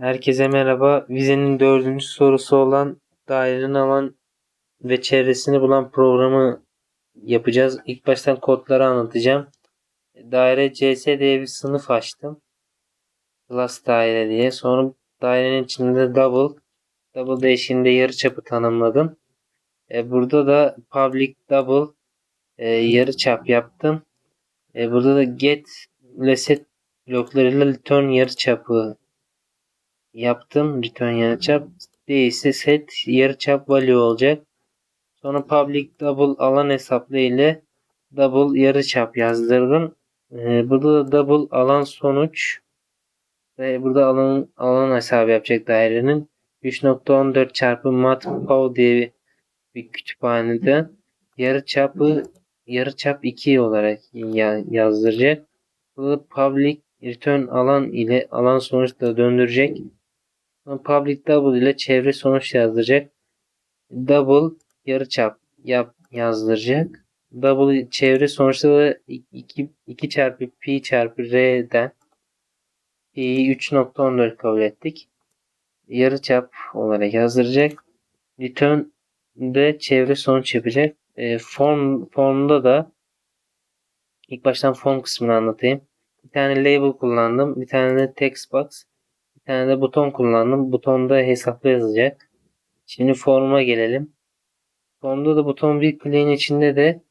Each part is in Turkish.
Herkese merhaba. Vizenin dördüncü sorusu olan dairenin alan ve çevresini bulan programı yapacağız. İlk baştan kodları anlatacağım. Daire CS diye bir sınıf açtım. Class daire diye. Sonra dairenin içinde double. Double değişkeninde yarıçapı tanımladım. E, burada da public double e, yarıçap yaptım. E, burada da get ile set bloklarıyla return yarıçapı yaptım. Return yarıçap değilse set yarıçap value olacak. Sonra public double alan hesaplı ile double yarıçap yazdırdım. Ee, burada da double alan sonuç ve burada alan alan hesabı yapacak dairenin 3.14 çarpı matplow diye bir, bir kütüphanede yarıçapı yarıçap 2 olarak ya, yazdıracak. Burada public return alan ile alan sonuç da döndürecek. Public double ile çevre sonuç yazdıracak. Double yarıçap yap yazdıracak. Double çevre sonuçta da 2, 2 çarpı pi çarpı r'den pi'yi 3.14 kabul ettik. Yarıçap olarak yazdıracak. Return de çevre sonuç yapacak. E, form formda da ilk baştan form kısmını anlatayım. Bir tane label kullandım. Bir tane de text box. Tane de buton kullandım. Butonda hesapla yazacak. Şimdi forma gelelim. Formda da buton bir clain içinde de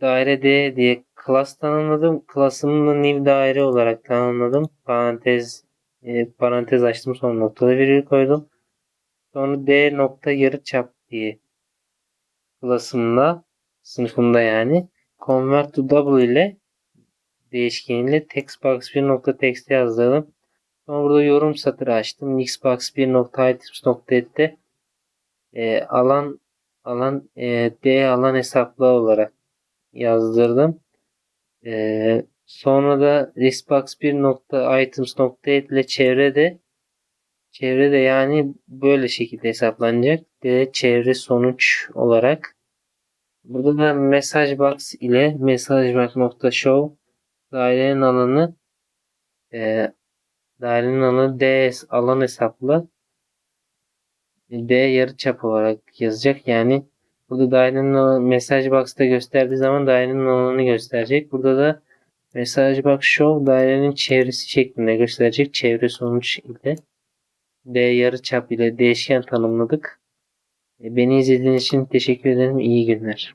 daire D diye class tanımladım. Class'ımı da new daire olarak tanımladım. Parantez e, parantez açtım sonra noktalı virgül koydum. Sonra D nokta yarı çap diye class'ımda sınıfımda yani convert to double ile değişkeniyle textbox bir nokta text yazdırdım. Sonra burada yorum satırı açtım. Mixbox 1.items.et'te e, alan alan e, D alan hesaplı olarak yazdırdım. E, sonra da listbox 1.items.et ile çevrede çevrede yani böyle şekilde hesaplanacak. D çevre sonuç olarak Burada da mesaj box ile mesaj box nokta show dairenin alanı e, dairenin alanı D alan hesaplı D yarıçap olarak yazacak. Yani burada dairenin alanı, mesaj box'ta gösterdiği zaman dairenin alanını gösterecek. Burada da mesaj box show dairenin çevresi şeklinde gösterecek. Çevre sonuç ile D yarıçap ile değişken tanımladık. E, beni izlediğiniz için teşekkür ederim. İyi günler.